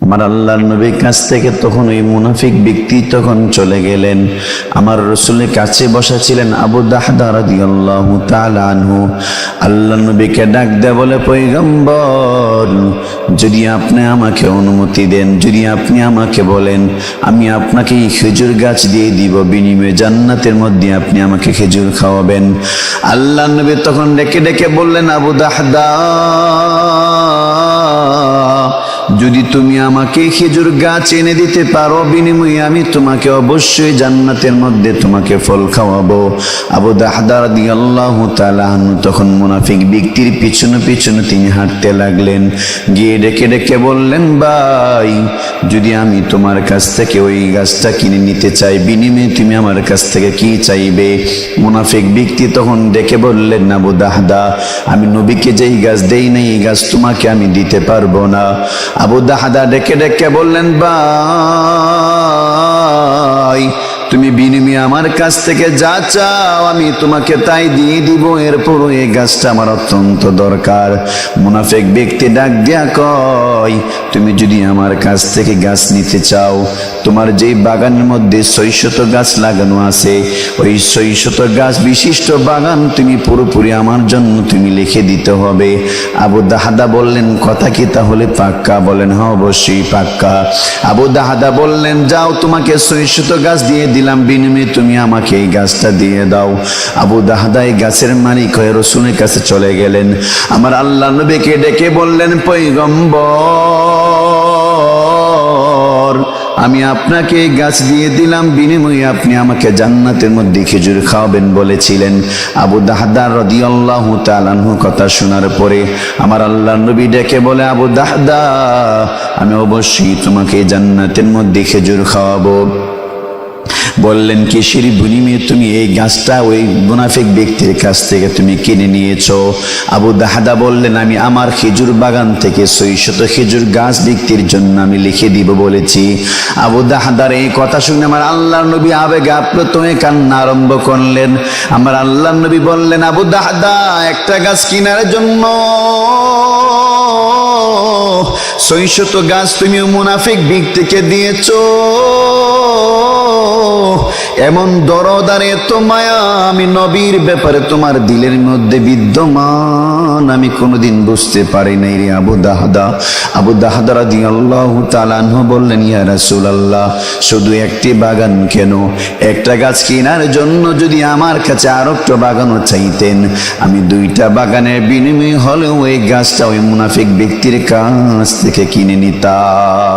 আমার আল্লাহর নবীর কাছ থেকে তখন ওই মুনাফিক ব্যক্তি তখন চলে গেলেন। আমার রসুলের কাছে বসা ছিলেন আবু দাহদা রাদিয়াল্লাহু তাআলা আনহু। আল্লাহর নবীকে ডাক দেয় বলে, পয়গম্বর, যদি আপনি আমাকে অনুমতি দেন, যদি আপনি আমাকে বলেন, আমি আপনাকে এই খেজুর গাছ দিয়ে দিব, বিনিময়ে জান্নাতের মধ্যে আপনি আমাকে খেজুর খাওয়াবেন। আল্লাহ নবী তখন ডেকে ডেকে বললেন, আবু দাহদা যদি তুমি আমাকে খেজুর গাছ এনে দিতে পারো, বিনিময়ে আমি তোমাকে অবশ্যই জান্নাতের মধ্যে তোমাকে ফল খাওয়াবো। আবু দাহদার দি আল্লাহ তখন মুনাফিক ব্যক্তির পিছনে পিছনে তিনি হাঁটতে লাগলেন। গিয়ে ডেকে ডেকে বললেন, ভাই, যদি আমি তোমার কাছ থেকে ওই গাছটা কিনে নিতে চাই, বিনিময়ে তুমি আমার কাছ থেকে কি চাইবে? মুনাফিক ব্যক্তি তখন ডেকে বললেন, আবু দাহদা, আমি নবীকে যেই গাছ দেই নাই এই গাছ তোমাকে আমি দিতে পারব না। আবু দাহাদা ডেকে ডেকে বললেন ভাই কাছ থেকে যা চাও, আমি তোমাকে তাই দিয়ে দিব। এরপরও এই গাছটা আমার অত্যন্ত দরকার। মুনাফেক ব্যক্তি ডাক দিয়া কয়, তুমি যদি আমার কাছ থেকে গাছ নিতে চাও, তোমার যেই বাগানের মধ্যে শৈশত গাছ লাগানো আছে, ওই শৈশত গাছ বিশিষ্ট বাগান তুমি পুরোপুরি আমার জন্য তুমি লিখে দিতে হবে। আবু দাহাদা বললেন, কথা কি তাহলে পাক্কা? বলেন হ্যাঁ অবশ্যই পাক্কা। আবু দাহাদা বললেন, যাও, তোমাকে শৈশত গাছ দিয়ে দিলাম, বিনিময়ে তুমি আমাকে এই গাছটা দিয়ে দাও। আবু দাহাদা এই গাছের মালিক হয়ে রসুনের কাছে চলে গেলেন। আমার আল্লাহ নবীকে ডেকে বললেন পৈগম্বর আমি আপনাকে গাছ দিয়ে দিলাম, বিনিময়ে আপনি আমাকে জান্নাতের মধ্যে খেজুর খাওয়াবেন বলেছিলেন। আবু দাহদার রদিয়াল্লাহু তাআলাহু কথা শোনার পরে আমার আল্লাহ নবী ডেকে বলে, আবু দাহদা, আমি অবশ্যই তোমাকে জান্নাতের মধ্যে খেজুর খাওয়াবো। বললেন কিসের বিনিময়ে তুমি এই গাছটা ওই মুনাফিক ব্যক্তির কাছ থেকে তুমি কিনে নিয়েছ? আবু দাহাদা বললেন, আমি আমার খেজুর বাগান থেকে শত খেজুর গাছ ব্যক্তির জন্য আমি লিখে দিব বলেছি। আবু দাহাদার এই কথা শুনে আমার আল্লাহ নবী আবেগে আপ্লুত হয়ে কান্না আরম্ভ করলেন। আমার আল্লাহ নবী বললেন, আবু দাহাদা, একটা গাছ কেনার জন্য শৈশত গাছ তুমি মুনাফিক ব্যক্তিকে দিয়েছ। এমন দরদারে তো মায়া, আমি নবীর ব্যাপারে তোমার দিলের মধ্যে বিদ্যমান, আমি কোনোদিন বুঝতে পারি নাই রে আবু দাহাদা। আবু দাহাদা রাদি আল্লাহ তালানহ বললেন, ইয়া রাসুল আল্লাহ শুধু একটি বাগান কেন? একটা গাছ কেনার জন্য যদি আমার কাছে আর একটা বাগানও চাইতেন, আমি দুইটা বাগানের বিনিময় হলেও ওই গাছটা ওই মুনাফিক ব্যক্তির কাছ থেকে কিনে নিতাম।